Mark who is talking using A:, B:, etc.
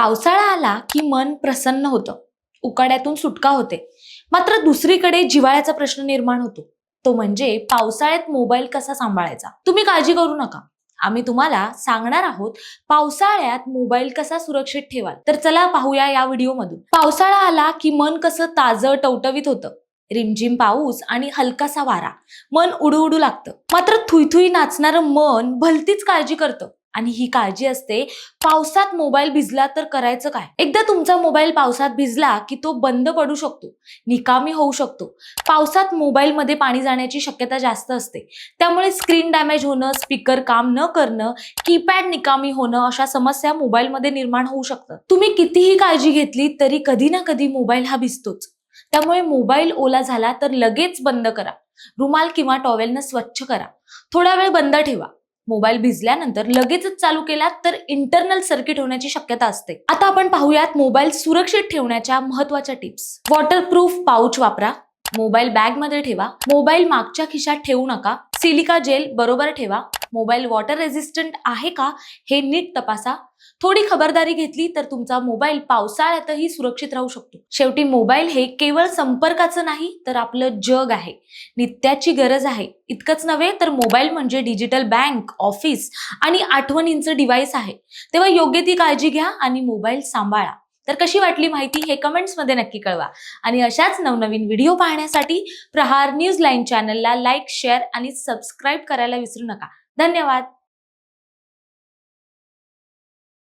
A: पावसाळा आला की मन प्रसन्न होतं. उकाड्यातून सुटका होते. मात्र दुसरीकडे जिवाळ्याचा प्रश्न निर्माण होतो. तो म्हणजे पावसाळ्यात मोबाईल कसा सांभाळायचा? तुम्ही काळजी करू नका. आम्ही तुम्हाला सांगणार आहोत पावसाळ्यात मोबाईल कसा सुरक्षित ठेवाल. तर चला पाहूया या व्हिडिओमधून. पावसाळा आला की मन कसं ताजं टवटवीत होतं. रिमझिम पाऊस आणि हलकासा वारा. मन उडू उडू लागतं. मात्र थुईथुई नाचणारं मन भलतीच काळजी करतं. आणि ही काळजी असते. पावसात मोबाईल भिजला तर करायचं काय? एकदा तुमचा मोबाईल पावसात भिजला की तो बंद पडू शकतो. निकामी होऊ शकतो. पावसात मोबाईलमध्ये पाणी जाण्याची शक्यता जास्त असते. त्यामुळे स्क्रीन डॅमेज होणं स्पीकर काम न करणं कीपॅड निकामी होणं अशा समस्या मोबाईलमध्ये निर्माण होऊ शकतात. तुम्ही कितीही काळजी घेतली तरी कधी ना कधी मोबाईल हा भिजतोच. त्यामुळे मोबाईल ओला झाला तर लगेच बंद करा. रुमाल किंवा टॉवेलनं स्वच्छ करा. थोडा वेळ बंद ठेवा. मोबाईल भिजल्यानंतर लगेचच चालू केला तर इंटरनल सर्किट होण्याची शक्यता असते. आता आपण पाहूयात मोबाईल सुरक्षित ठेवण्याच्या महत्त्वाच्या टिप्स वॉटरप्रूफ पाऊच वापरा. मोबाईल बॅगमध्ये ठेवा. मोबाईल मागच्या खिशात ठेवू नका. सिलिका जेल बरोबर ठेवा. मोबाईल वॉटर रेझिस्टंट आहे का हे नीट तपासा. थोडी खबरदारी घेतली तर तुमचा मोबाईल पावसाळ्यातही सुरक्षित राहू शकतो. शेवटी मोबाईल हे केवळ संपर्काचं नाही तर आपलं जग आहे. नित्याची गरज आहे. इतकंच नव्हे तर मोबाईल म्हणजे डिजिटल बँक ऑफिस आणि आठवणींचं डिव्हाइस आहे. तेव्हा योग्य ती काळजी घ्या आणि मोबाईल सांभाळा. तर कशी वाटली माहिती हे कमेंट्समध्ये नक्की कळवा. आणि अशाच नवनवीन व्हिडिओ पाहण्यासाठी प्रहार न्यूज लाईन चॅनलला लाईक शेअर आणि सबस्क्राईब करायला विसरू नका. धन्यवाद.